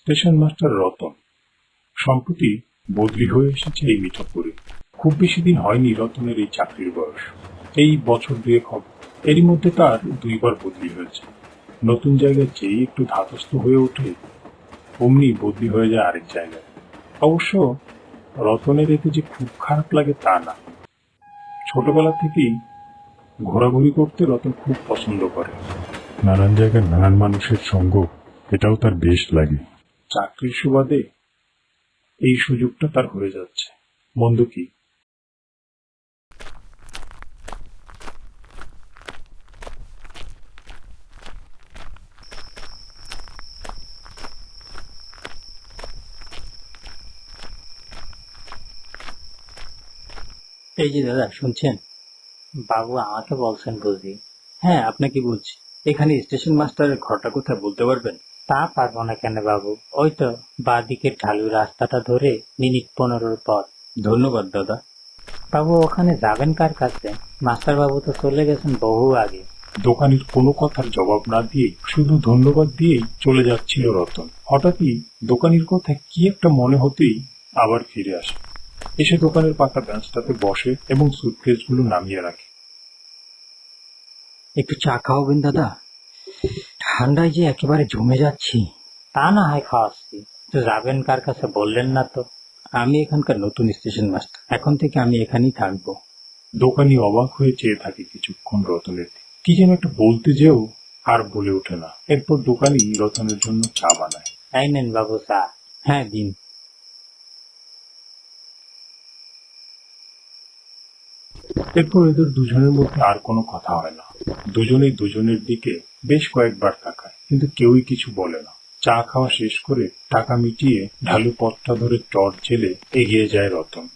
Station master Ratan. সম্প্রতি বদলি হয়ে এসেছে এই মিঠাপুরে খুব বেশি দিন হয়নি রতনের এই চাকরির বয়স। এই বছর দুয়েক হবে। এরই মধ্যে তার দুইবার বদলি হয়েছে। নতুন জায়গায় যেই একটু ধাতস্থ হয়ে ওঠে, অমনি বদলি হয়ে যায় আরেক জায়গায়। অবশ্য রতনের এতে যে খুব খারাপ লাগে তা না। ছোটবেলা থেকেই ঘোরাঘুরি করতে রতন খুব পছন্দ করে। নানান জায়গায় নানান মানুষের সঙ্গ, এটাও তার বেশ লাগে। চাকরির সুবাদে এই সুযোগটা তার হয়ে যাচ্ছে। মন্দ কি? এই যে দাদা, শুনছেন? বাবু আমাকে বলছেন বুঝি হ্যাঁ আপনাকে বলছি। এখানে স্টেশন মাস্টারের ঘরটা কোথায় বলতে পারবেন? তা পারব না কেন বাবু? ওই তো বাঁ দিকের ঢালু রাস্তাটা ধরে মিনিট পনেরোর পর। ধন্যবাদ দাদা। বাবু ওখানে যাবেন কার কাছে? মাস্টার বাবু তো চলে গেছেন বহু আগে। দোকানের কোনো কথার জবাব না দিয়ে শুধু ধন্যবাদ দিয়েই চলে যাচ্ছিল রতন। হঠাৎই দোকানের কথা কি একটা মনে হতেই আবার ফিরে আসে। এসে দোকানের পাকা বেঞ্চটাতে বসে এবং সুটকেসগুলো নামিয়ে রাখে। একটু চা খাওয়াবেন দাদা? ঠান্ডায় যে একেবারে জমে যাচ্ছি তা না হয় খাওয়াচ্ছি। তো যাবেন কার কাছে বললেন না তো? আমি এখানকার নতুন স্টেশন মাস্টার। এখন থেকে আমি এখানেই থাকব। দোকানি অবাক হয়ে চেয়ে থাকে কিছুক্ষণ রতনের দিকে। কি যেন একটা বলতে যেও আর বলে ওঠে না। এরপর দোকানি রতনের জন্য চা বানায়। তাই নেন বাবু চা। হ্যাঁ দিন। এরপর এদের দুজনের মধ্যে আর কোনো কথা হয় না। দুজনেই দুজনের দিকে বেশ কয়েকবার তাকায়, কিন্তু কেউই কিছু বলে না। চা খাওয়া শেষ করে টাকা মিটিয়ে ঢালু পথটা ধরে টর্চ জেলে এগিয়ে যায় রতন।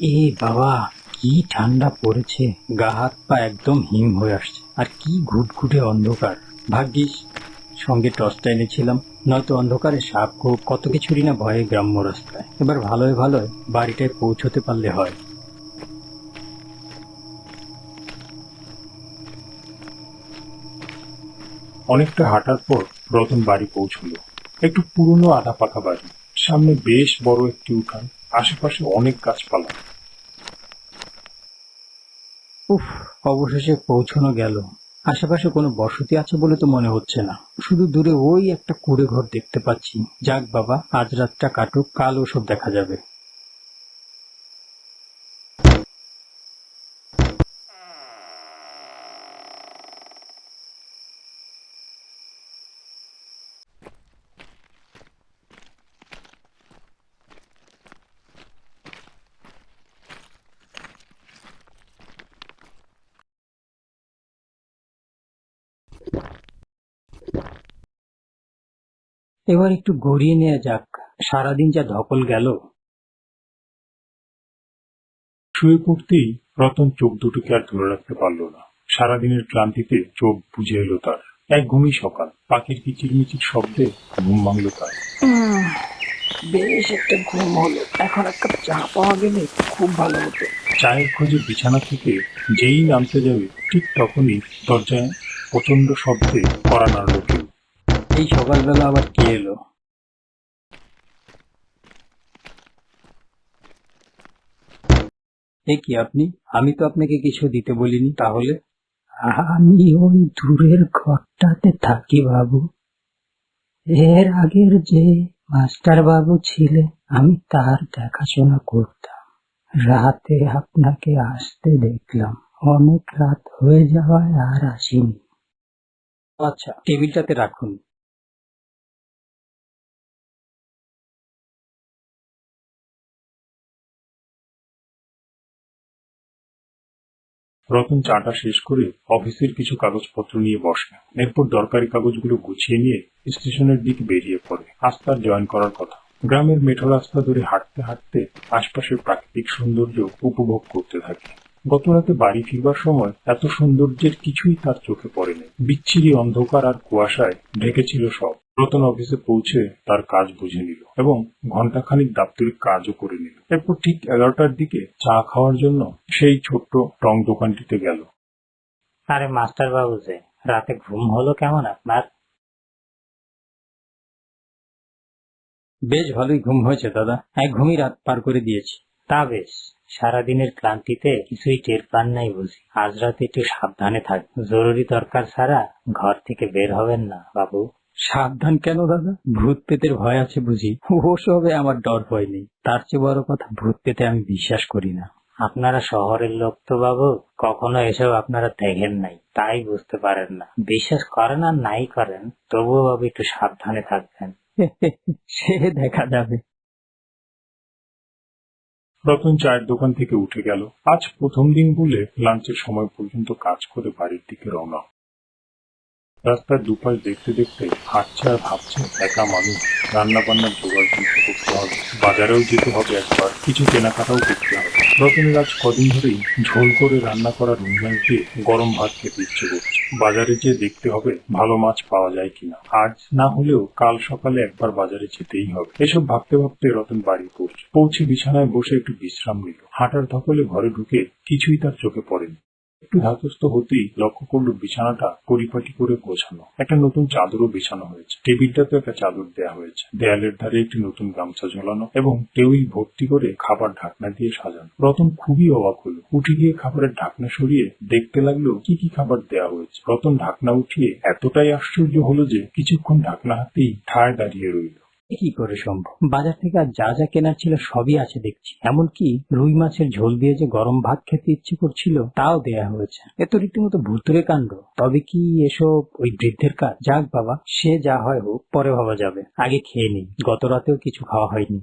এ বাবা, কি ঠান্ডা পড়েছে। গা হাত পা একদম হিম হয়ে আসছে। আর কি ঘুটঘুটে অন্ধকার। ভাগ্যিস, সঙ্গে টর্চটা এনেছিলাম। নয়তো অন্ধকারে সাপ খুব কত কিছুরই না ভয়ে গ্রাম্য রাস্তায়। এবার ভালোই ভালোই বাড়িটায় পৌঁছতে পারলে হয়। অনেকটা হাঁটার পর রতন বাড়ি পৌঁছলো। একটু পুরনো আধা পাকা বাড়ি। সামনে বেশ বড় একটি উঠান আশেপাশে অনেক গাছপালা। উফ অবশেষে পৌঁছানো গেল। আশেপাশে কোনো বসতি আছে বলে তো মনে হচ্ছে না। শুধু দূরে ওই একটা কুড়ে ঘর দেখতে পাচ্ছি। যাক বাবা, আজ রাতটা কাটুক কাল ওসব দেখা যাবে। এবার একটু গড়িয়ে নেওয়া যাক। সারাদিন যা ধকল গেল। শুয়ে পড়তেই রতন চোখ দুটোকে আর ধরে রাখতে পারল না। সারাদিনের ক্লান্তিতে চোখ বুঝে এলো তার। এক ঘুমই সকাল। পাখির কিচিরমিচির শব্দে ঘুম ভাঙল তার। বেশ একটা ঘুম হলো। এখন একটা চা পাওয়া গেলে খুব ভালো হতো। চায়ের খোঁজে বিছানা থেকে যেই নামতে যাবে ঠিক তখনই দরজায় প্রচণ্ড শব্দে করা নাড়ল এই সকালবেলা আবার কে এলো? এ কি আপনি? আমি তো আপনাকে কিছু দিতে বলিনি তাহলে। আমি ওই দূরের ঘরটাতে থাকি বাবু। এর আগের যে মাস্টার বাবু ছিলেন, আমি তার দেখাশোনা করতাম। রাতে আপনাকে আসতে দেখলাম। অনেক রাত হয়ে যাওয়ায় আর আসিনি। আচ্ছা টেবিলটাতে রাখুন। রতন চাটা শেষ করে অফিসের কিছু কাগজপত্র নিয়ে বসে। এরপর দরকারি কাগজগুলো গুছিয়ে নিয়ে স্টেশনের দিক বেরিয়ে পড়ে। আজ তার জয়েন করার কথা। গ্রামের মেঠো রাস্তা ধরে হাঁটতে হাঁটতে আশপাশের প্রাকৃতিক সৌন্দর্য উপভোগ করতে থাকে। গত রাতে বাড়ি ফিরবার সময় এত সৌন্দর্যের কিছুই তার চোখে পড়েনি। বিচ্ছিরি অন্ধকার আর কুয়াশায় ঢেকেছিল সব। রতন অফিসে পৌঁছে তার কাজ বুঝে নিল এবং ঘন্টাখানিক দাপ্তরিক কাজও করে নিল। এরপর ঠিক এগারোটার দিকে চা খাওয়ার জন্য সেই ছোট্ট টং দোকানটিতে গেল। আরে মাস্টার বাবু যে রাতে ঘুম হলো কেমন আপনার? বেশ ভালোই ঘুম হয়েছে দাদা। এক ঘুমই রাত পার করে দিয়েছি। তা বেশ সারাদিনের ক্লান্তিতে কিছুই টের পান নাই বুঝি। আজ রাতে একটু সাবধানে থাক জরুরি দরকার ছাড়া ঘর থেকে বের হবেন না বাবু। সাবধান কেন দাদা? ভূত পেতের ভয় আছে বুঝি। ওসবে আমার ডর ভয় নেই। তার চেয়ে বড় কথা ভূত পেতে আমি বিশ্বাস করি না। আপনারা শহরের লোক তো বাবু কখনো এসব আপনারা দেখেন নাই তাই বুঝতে পারেন না। বিশ্বাস করেন আর নাই করেন তবুও বাবু একটু সাবধানে থাকবেন। সে দেখা যাবে। রতন চায়ের দোকান থেকে উঠে গেল। আজ প্রথম দিন বলে লাঞ্চের সময় পর্যন্ত কাজ করে বাড়ির দিকে রওনা রাস্তার দুপাশ দেখতে দেখতে হাঁটছে আর ভাবছে, একা মানুষ। রান্না বান্নার জোগাড় করতে হবে বাজারেও যেতে হবে একবার, কিছু কেনাকাটাও করতে হবে। রতনের আজ কদিন ধরেই ঝোল করে রান্না করা রুই দিয়ে গরম ভাত খেতে ইচ্ছে করছে। বাজারে যেয়ে দেখতে হবে ভালো মাছ পাওয়া যায় কিনা। আজ না হলেও কাল সকালে একবার বাজারে যেতেই হবে। এসব ভাবতে ভাবতে রতন বাড়ি পড়ছে পৌঁছে বিছানায় বসে একটু বিশ্রাম নিল। হাঁটার ধকলে ঘরে ঢুকে কিছুই তার চোখে পড়েনি। একটু ধাতস্থ হতেই লক্ষ্য করল বিছানাটা পরিপাটি করে গোছানো। একটা নতুন চাদরও বিছানো হয়েছে। টেবিলটাতে একটা চাদর দেওয়া হয়েছে। দেয়ালের ধারে একটি নতুন গামছা ঝোলানো এবং টেবিল ভর্তি করে খাবার ঢাকনা দিয়ে সাজানো। রতন খুবই অবাক হলো। উঠে গিয়ে খাবারের ঢাকনা সরিয়ে দেখতে লাগল, কি কি খাবার দেওয়া হয়েছে। রতন ঢাকনা উঠিয়ে এতটাই আশ্চর্য হলো যে, কিছুক্ষণ ঢাকনা হাতেই ঠায় দাঁড়িয়ে রইল। কি করে সম্ভব? বাজার থেকে আর যা যা কেনার ছিল সবই আছে দেখছি। এমনকি রুই মাছের ঝোল দিয়ে যে গরম ভাত খেতে ইচ্ছে করছিল, তাও দেয়া হয়েছে। এ তো রীতিমতো ভুতুরে কাণ্ড। তবে কি এসব ওই বৃদ্ধের কাজ? যাক বাবা, সে যা হয় হোক, পরে ভাবা যাবে। আগে খেয়ে নি গত রাতেও কিছু খাওয়া হয়নি।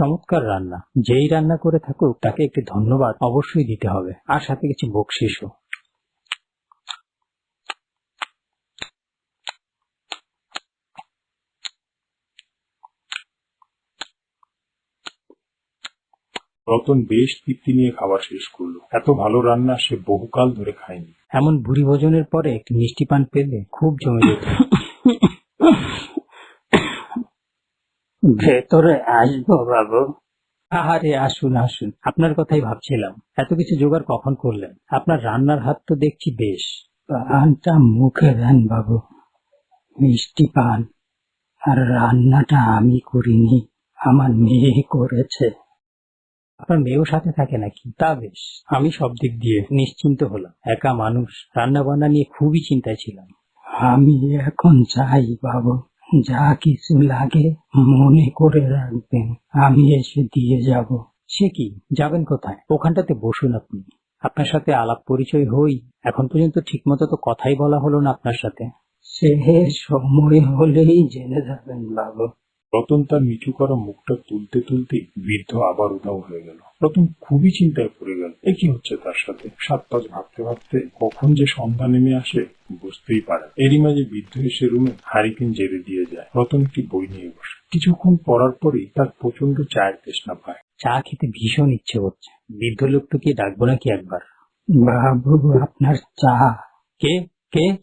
চমৎকার রান্না। যেই রান্না করে থাকুক তাকে একটি ধন্যবাদ অবশ্যই দিতে হবে। আর সাথে কিছু বকশিসও রতন বেশ তৃপ্তি নিয়ে খাবার শেষ করল। এত ভালো রান্না সে বহুকাল ধরে খায়নি। এমন ভুরি ভোজনের পরে একটি মিষ্টি পান পেলে খুব জমে যেত। ভেতরে আসব বাবু। আরে আসুন আসুন। আপনার কথাই ভাবছিলাম। এত কিছু জোগাড় কখন করলেন? আপনার রান্নার হাত তো দেখছি বেশ। পানটা মুখে দেন বাবু। মিষ্টি পান। আর রান্নাটা আমি করিনি। আমার মেয়ে করেছে। আপনার মেয়েও সাথে থাকে নাকি? তা বেশ। আমি সব দিক দিয়ে নিশ্চিন্ত হলাম। একা মানুষ। রান্না বান্না নিয়ে খুবই চিন্তায় ছিলাম। আমি এখন চাই বাবু। যা কিছু লাগে মনে করে রাখবেন, আমি এসে দিয়ে যাব। সে কি? যাবেন কোথায়? ওখানটাতে বসুন আপনি। আপনার সাথে আলাপ পরিচয় হই। এখন পর্যন্ত ঠিক মতো তো কথাই বলা হলো না আপনার সাথে। সে সময় হলেই জেনে যাবেন বাবু। রতন তার নিচু করা মুখটা তুলতে তুলতে বৃদ্ধ আবার উধাও হয়ে গেল। রতন খুবই চিন্তায় পড়ে গেল। এ কি হচ্ছে তার সাথে? সাত পাঁচ ভাবতে ভাবতে কখন যে সন্ধ্যা নেমে আসে বুঝতেই পারে এরই মাঝে বৃদ্ধ এসে রুমে হারিকেন জেরে দিয়ে যায়। রতন একটি বই নিয়ে বসে। কিছুক্ষণ পড়ার পরেই তার প্রচণ্ড চায়ের তৃষ্ণা পায়। চা খেতে ভীষণ ইচ্ছে হচ্ছে বৃদ্ধ লোকটাকে ডাকবো নাকি একবার? বাবু আপনার চা। কে? কে?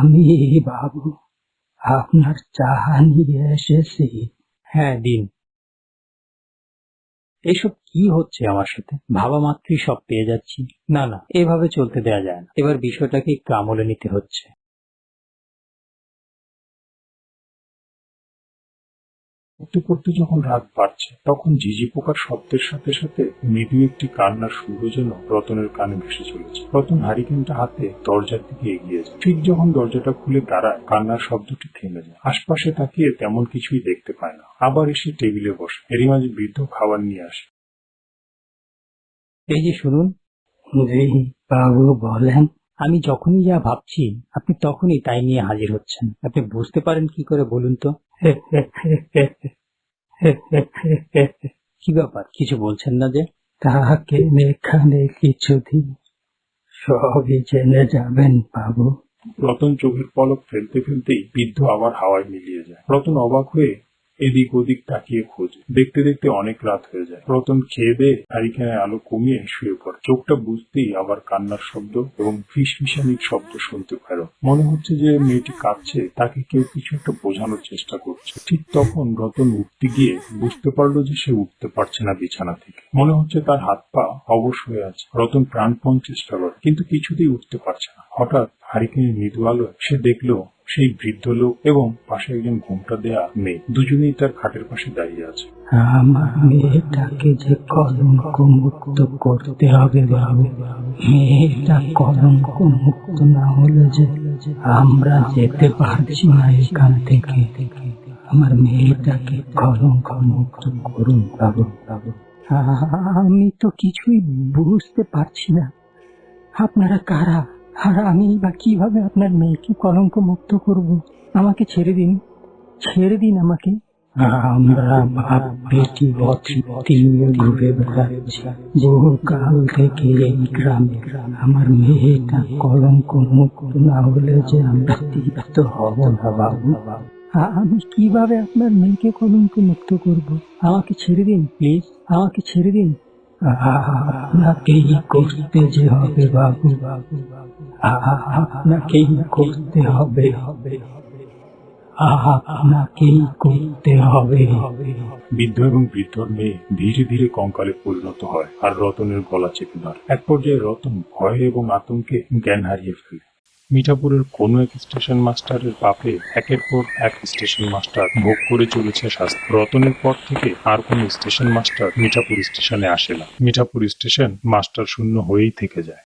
আমি বাবু। আপনার চা নিয়ে এসেছি। হ্যাঁ দিন। এসব কি হচ্ছে আমার সাথে? ভাবা মাত্রই সব পেয়ে যাচ্ছি। না না, এভাবে চলতে দেয়া যায় না। এবার বিষয়টাকে কামলে নিতে হচ্ছে। পড়তে পড়তে যখন রাত বাড়ছে, তখন ঝিঝি পোকার শব্দের সাথে সাথে মৃদু একটি কান্নার সুর যেন রতনের কানে ভেসে চলেছে। রতন হারিকেনটা হাতে দরজার দিকে এগিয়ে যায়। ঠিক যখন দরজাটা খুলে দাঁড়ায়, কান্নার শব্দটি থেমে যায়। আশপাশে তাকিয়ে তেমন কিছুই দেখতে পায় না। আবার এসে টেবিলে বসে। এরই মাঝে বৃদ্ধ খাবার নিয়ে আসে। এই যে শুনুন জি বাবু বলেন আমি যখনই যা ভাবছি আপনি তখনই তাই নিয়ে হাজির হচ্ছেন। আপনি বুঝতে পারেন কি করে বলুন তো? কি ব্যাপার? কিছু বলছেন না যে? তাকে এখানে কিছুদিন সবই জেনে যাবেন বাবু। রতন চোখের পলক ফেলতে ফেলতেই বৃদ্ধ আবার হাওয়ায় মিলিয়ে যায়। রতন অবাক হয়ে এদিক ওদিক তাকিয়ে খোঁজে। দেখতে দেখতে অনেক রাত হয়ে যায়। রতন খেয়ে দিয়ে হারিকেনের আলো কমিয়ে শুয়ে পড়ে। চোখটা বুঝতেই আবার কান্নার শব্দ এবং ফিসফিসানির শব্দ শুনতে পেল মনে হচ্ছে যে মেয়েটি কাঁদছে, তাকে কেউ কিছু একটা বোঝানোর চেষ্টা করছে। ঠিক তখন রতন উঠতে গিয়ে বুঝতে পারল যে সে উঠতে পারছে না বিছানা থেকে। মনে হচ্ছে তার হাত পা অবশ হয়ে আছে। রতন প্রাণপণ চেষ্টা করে, কিন্তু কিছুতেই উঠতে পারছে না। হঠাৎ হারিকেনের মৃদু আলো সে দেখল সেই বৃদ্ধ লোক এবং পাশে একজন ঘুমটা দেয়া মেয়ে। দুজনেই তার খাটের পাশে দাঁড়িয়ে আছে। আমার মেয়েটাকে যে কলঙ্ক মুক্ত করতে হবে বাবু, মেয়েটা কলঙ্ক মুক্ত না হলে যে আমরা যেতে পারছি না এখান থেকে। আমার মেয়েটাকে কলঙ্ক মুক্ত করুন বাবু বাবু। আমি তো কিছুই বুঝতে পারছি না। আপনারা কারা? আর আমি বা কীভাবে আপনার মেয়েকে কলঙ্ক মুক্ত করব? আমাকে ছেড়ে দিন। ছেড়ে দিন আমাকে। আমরা বাপ বেটি অতৃপ্তি নিয়ে ঘুরে বেড়াচ্ছি। বহুকাল থেকে এই গ্রামে আমার মেয়েটা কলঙ্ক মুক্ত না হলে যে আমরা তৃপ্ত হব না বাবু। আমি কীভাবে আপনার মেয়েকে কলঙ্ক মুক্ত করব? আমাকে ছেড়ে দিন প্লিজ। আমাকে ছেড়ে দিন। আপনাকেই করতে যে হবে বাবু, আপনাকেই করতে হবে। হবে। বৃদ্ধ এবং বৃদ্ধর মেয়ে ধীরে ধীরে কঙ্কালে পরিণত হয় আর রতনের গলা চেপে ধরে। এক পর্যায়ে রতন ভয় এবং আতঙ্কে জ্ঞান হারিয়ে ফেলে। মিঠাপুরের কোনো এক স্টেশন মাস্টারের পাপে একের পর এক স্টেশন মাস্টার ভোগ করে চলেছে শাস্তি। রতনের পর থেকে আর কোন স্টেশন মাস্টার মিঠাপুর স্টেশনে আসে না। মিঠাপুর স্টেশন মাস্টার শূন্য হয়েই থেকে যায়।